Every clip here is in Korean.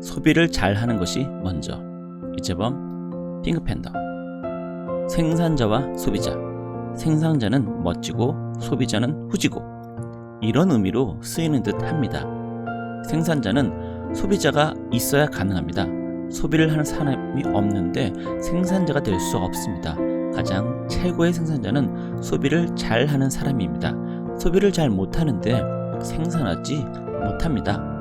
소비를 잘 하는 것이 먼저. 이재범 핑크팬더 생산자와 소비자 생산자는 멋지고 소비자는 후지고 이런 의미로 쓰이는 듯 합니다. 생산자는 소비자가 있어야 가능합니다. 소비를 하는 사람이 없는데 생산자가 될 수 없습니다. 가장 최고의 생산자는 소비를 잘 하는 사람입니다. 소비를 잘 못하는데 생산하지 못합니다.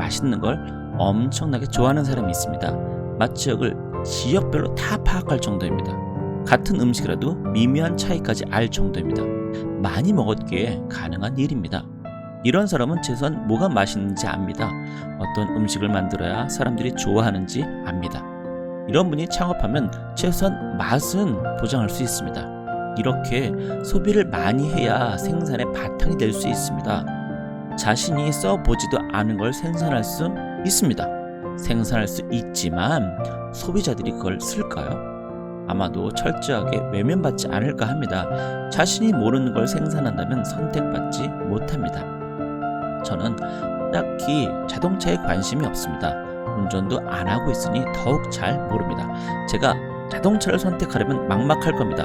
맛있는 걸 엄청나게 좋아하는 사람이 있습니다. 맛 지역을 지역별로 다 파악할 정도입니다. 같은 음식이라도 미묘한 차이까지 알 정도입니다. 많이 먹었기에 가능한 일입니다. 이런 사람은 최소한 뭐가 맛있는지 압니다. 어떤 음식을 만들어야 사람들이 좋아하는지 압니다. 이런 분이 창업하면 최소한 맛은 보장할 수 있습니다. 이렇게 소비를 많이 해야 생산의 바탕이 될 수 있습니다. 자신이 써보지도 않은 걸 생산할 수 있습니다. 생산할 수 있지만 소비자들이 그걸 쓸까요? 아마도 철저하게 외면받지 않을까 합니다. 자신이 모르는 걸 생산한다면 선택받지 못합니다. 저는 딱히 자동차에 관심이 없습니다. 운전도 안 하고 있으니 더욱 잘 모릅니다. 제가 자동차를 선택하려면 막막할 겁니다.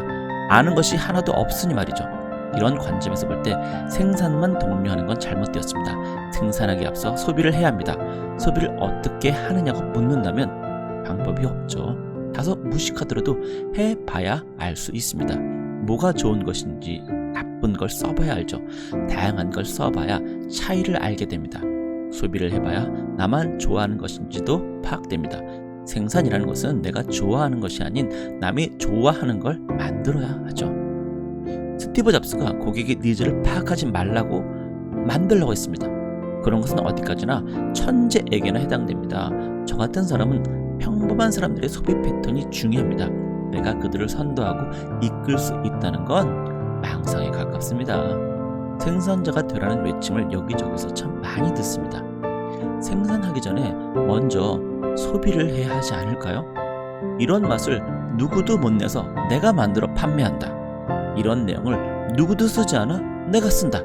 아는 것이 하나도 없으니 말이죠. 이런 관점에서 볼 때 생산만 독려하는 건 잘못되었습니다. 생산하기 앞서 소비를 해야 합니다. 소비를 어떻게 하느냐고 묻는다면 방법이 없죠. 다소 무식하더라도 해봐야 알 수 있습니다. 뭐가 좋은 것인지 나쁜 걸 써봐야 알죠. 다양한 걸 써봐야 차이를 알게 됩니다. 소비를 해봐야 나만 좋아하는 것인지도 파악됩니다. 생산이라는 것은 내가 좋아하는 것이 아닌 남이 좋아하는 걸 만들어야 하죠. 스티브 잡스가 고객의 니즈를 파악하지 말라고 만들려고 했습니다. 그런 것은 어디까지나 천재에게나 해당됩니다. 저 같은 사람은 평범한 사람들의 소비 패턴이 중요합니다. 내가 그들을 선도하고 이끌 수 있다는 건 망상에 가깝습니다. 생산자가 되라는 외침을 여기저기서 참 많이 듣습니다. 생산하기 전에 먼저 소비를 해야 하지 않을까요? 이런 맛을 누구도 못 내서 내가 만들어 판매한다. 이런 내용을 누구도 쓰지 않아 내가 쓴다.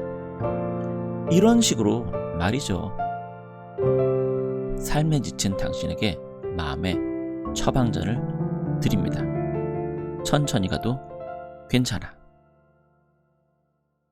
이런 식으로 말이죠. 삶에 지친 당신에게 마음의 처방전을 드립니다. 천천히 가도 괜찮아.